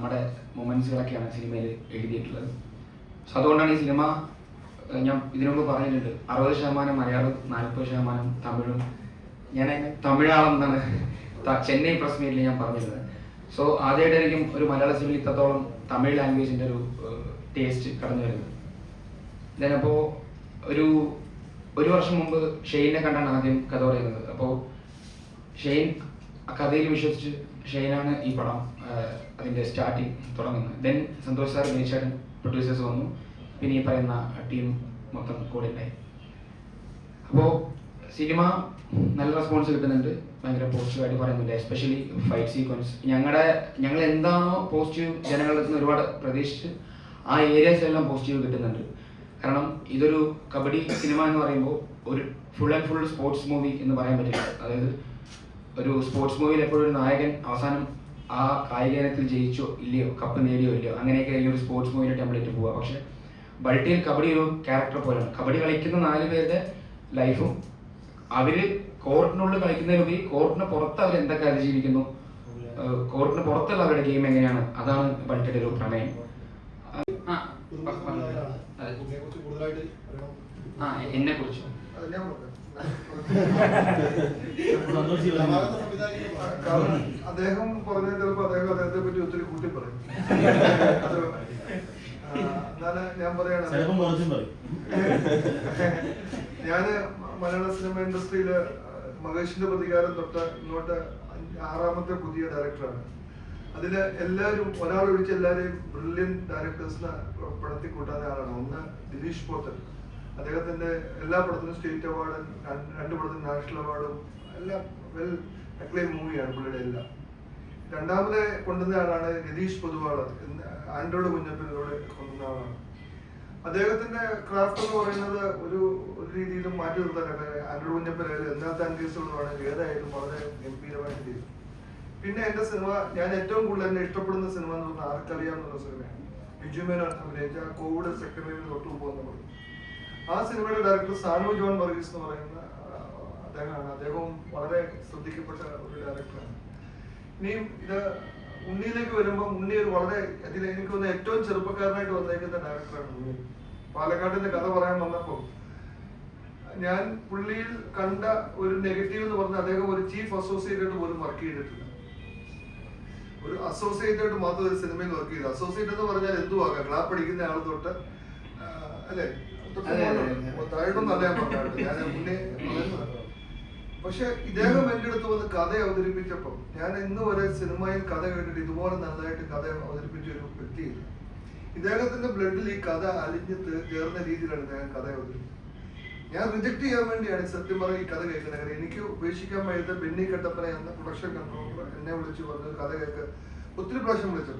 നമ്മുടെ മൊമെന്റ്സുകളൊക്കെയാണ് സിനിമയിൽ എഴുതിയിട്ടുള്ളത്. സോ അതുകൊണ്ടാണ് ഈ സിനിമ ഞാൻ ഇതിനുമ്പ് പറഞ്ഞിട്ടുണ്ട്. അറുപത് ശതമാനം മലയാളം നാൽപ്പത് ശതമാനം തമിഴും. ഞാൻ തമിഴാളെന്നാണ് ചെന്നൈ പ്രസ് മീറ്റിൽ ഞാൻ പറഞ്ഞിരുന്നത്. സോ ആദ്യമായിട്ടായിരിക്കും ഒരു മലയാള സിനിമയിൽ ഇത്രത്തോളം തമിഴ് ലാംഗ്വേജിന്റെ ഒരു ടേസ്റ്റ് കടന്നു വരുന്നത്. ഞാനപ്പോൾ ഒരു ഒരു വർഷം മുമ്പ് ഷെയ്നെ കണ്ടാണ് ആദ്യം കഥ പറയുന്നത്. അപ്പോൾ ഷെയ്ൻ ആ കഥയിൽ വിശ്വസിച്ച് ഷെയ്നാണ് ഈ പടം അതിന്റെ സ്റ്റാർട്ടിങ് തുടങ്ങുന്നത്. Then Santhosh sir Mechadan producers വന്നു. പിന്നെ ഈ പറയുന്ന ടീം മൊത്തം കൂടിയുണ്ടായി അപ്പോ അപ്പോൾ സിനിമ നല്ല റെസ്പോൺസ് കിട്ടുന്നുണ്ട്. ഭയങ്കര പോസിറ്റീവായിട്ട് പറയുന്നുണ്ട് എസ്പെഷ്യലി ഫൈറ്റ് സീക്വൻസ് ഞങ്ങളുടെ ഞങ്ങൾ എന്താണോ പോസിറ്റീവ് ജനങ്ങളിൽ നിന്ന് ഒരുപാട് പ്രതീക്ഷിച്ച് ആ ഏരിയാസ് എല്ലാം പോസിറ്റീവ് കിട്ടുന്നുണ്ട്. കാരണം ഇതൊരു കബഡി സിനിമ എന്ന് പറയുമ്പോൾ ഒരു full and full sports movie എന്ന് പറയാൻ പറ്റില്ല. അതായത് ഒരു സ്പോർട്സ് മൂവിയിൽ എപ്പോഴും ഒരു നായകൻ അവസാനം ആ കായിക ഇനത്തിൽ ജയിച്ചോ ഇല്ലയോ കപ്പ് നേടിയോ ഇല്ലയോ അങ്ങനെയൊക്കെ ഈ ഒരു സ്പോർട്സ് മൂവിയുടെ ടെംപ്ലേറ്റ് പോവുക പക്ഷെ ബൾട്ടിയിൽ കബഡി ഒരു ക്യാരക്ടർ പോലെയാണ്. കബഡി കളിക്കുന്ന നാല് പേരുടെ ലൈഫും അവർ കോർട്ടിനുള്ളിൽ കളിക്കുന്നതിലുപരി കോർട്ടിന് പുറത്ത് അവർ എന്തൊക്കെ അതിജീവിക്കുന്നു കോർട്ടിന് പുറത്തുള്ള അവരുടെ ഗെയിം എങ്ങനെയാണ്? അതാണ് ബൾട്ടിയുടെ ഒരു പ്രമേയം എന്നെ കുറിച്ച്. അദ്ദേഹം പറഞ്ഞ ചിലപ്പോ അദ്ദേഹം അദ്ദേഹത്തെ പറ്റി ഒത്തിരി കൂട്ടി പറയും എന്നാൽ ഞാൻ പറയാണ്. ഞാൻ മലയാള സിനിമ ഇൻഡസ്ട്രിയിൽ മഹേഷിന്റെ പ്രതികാരം തൊട്ട് ഇങ്ങോട്ട് ആറാമത്തെ പുതിയ ഡയറക്ടറാണ് അതിൽ എല്ലാവരും ഒരാൾ ഒഴിച്ച് എല്ലാവരെയും ബ്രില്യൻ ഡയറക്ടേഴ്സിനെ പടത്തി കൂട്ടാത്ത ആളാണ്. ഒന്ന് ദിലീഷ് പോത്തൻ അദ്ദേഹത്തിന്റെ എല്ലാ പടത്തിനും സ്റ്റേറ്റ് അവാർഡും രണ്ട് പടത്തിനും നാഷണൽ അവാർഡും എല്ലാം വെൽ അക്ലൈം മൂവിയാണ് പുള്ളിയുടെ എല്ലാം. രണ്ടാമത് കൊണ്ടുവന്ന ആളാണ് രതീഷ് എന്ന് ആൻഡ്രോയിഡ് കുഞ്ഞപ്പനിലൂടെ കൊണ്ടുവന്ന ആളാണ്. അദ്ദേഹത്തിന്റെ ക്രാഫ്റ്റ് എന്ന് പറയുന്നത് ഒരു ഒരു രീതിയിലും മാറ്റി നിർത്താനൊക്കെ ആൻഡ്രോയിഡ് കുഞ്ഞപ്പനായാലും എന്നാത്ത ആൻഡീസുകളാണെങ്കിൽ ഏതായാലും വളരെ ഗംഭീരമായിട്ട് ചെയ്തു. പിന്നെ എന്റെ സിനിമ ഞാൻ ഏറ്റവും കൂടുതൽ എന്നെ ഇഷ്ടപ്പെടുന്ന സിനിമ എന്ന് പറഞ്ഞാൽ ആർക്കറിയാവുന്ന സിനിമയാണ്. ബിജുമേനോൻ അഭിനയിച്ച കോവിഡ് വേവിൽ തൊട്ട് പോകുന്ന പടം. ആ സിനിമയുടെ ഡയറക്ടർ സാനു ജോൺ വർഗീസ് എന്ന് പറയുന്ന അദ്ദേഹമാണ്. അദ്ദേഹവും വളരെ ശ്രദ്ധിക്കപ്പെട്ട ഒരു ഡയറക്ടറാണ് ഇനിയും ഇത് ഉണ്ണിയിലേക്ക് വരുമ്പോൾ ഉണ്ണി ഒരു വളരെ അതിൽ എനിക്ക് തോന്നുന്ന ഏറ്റവും ചെറുപ്പക്കാരനായിട്ട് വന്നേക്കുന്ന ഡയറക്ടറാണ് ഉണ്ണി. പാലക്കാടിന്റെ കഥ പറയാൻ വന്നപ്പോൾ ഞാൻ പുള്ളിയിൽ കണ്ട ഒരു നെഗറ്റീവ് എന്ന് പറഞ്ഞാൽ അദ്ദേഹം ഒരു ചീഫ് അസോസിയേറ്റ് ആയിട്ട് പോലും വർക്ക് ചെയ്തിട്ടില്ല. ഒരു അസോസിയേറ്റ് ആയിട്ട് മാത്രം ഒരു സിനിമയിൽ വർക്ക് ചെയ്തു. അസോസിയേറ്റ് എന്ന് പറഞ്ഞാൽ എന്തുവാ? ക്ലാപ്പ് അടിക്കുന്ന ആൾ തൊട്ട് അല്ലേ? ഞാൻ മുന്നേ. പക്ഷെ ഇദ്ദേഹം എന്റെ അടുത്ത് വന്ന് കഥ അവതരിപ്പിച്ചപ്പോൾ ഞാൻ ഇന്ന് വരെ സിനിമയിൽ കഥ കേട്ടിട്ട് ഇതുപോലെ നല്ലതായിട്ട് കഥ അവതരിപ്പിച്ച ഒരു വ്യക്തിയില്ല. ഇദ്ദേഹത്തിന്റെ ബ്ലഡിൽ ഈ കഥ അലിഞ്ഞ് തീർന്ന ചേർന്ന രീതിയിലാണ് ഇദ്ദേഹം കഥ അവതരിപ്പിച്ചത്. ഞാൻ റിജക്ട് ചെയ്യാൻ വേണ്ടിയാണ് സത്യം പറഞ്ഞ ഈ കഥ കേൾക്കുന്നത്. കാര്യം എനിക്ക് ഉപേക്ഷിക്കാൻ വയ്യാത്ത ബെന്നി കട്ടപ്പന എന്ന പ്രൊഡക്ഷൻ കൺട്രോളർ എന്നെ വിളിച്ചു പറഞ്ഞു കഥ കേൾക്ക് ഒത്തിരി പ്രാവശ്യം വിളിച്ചു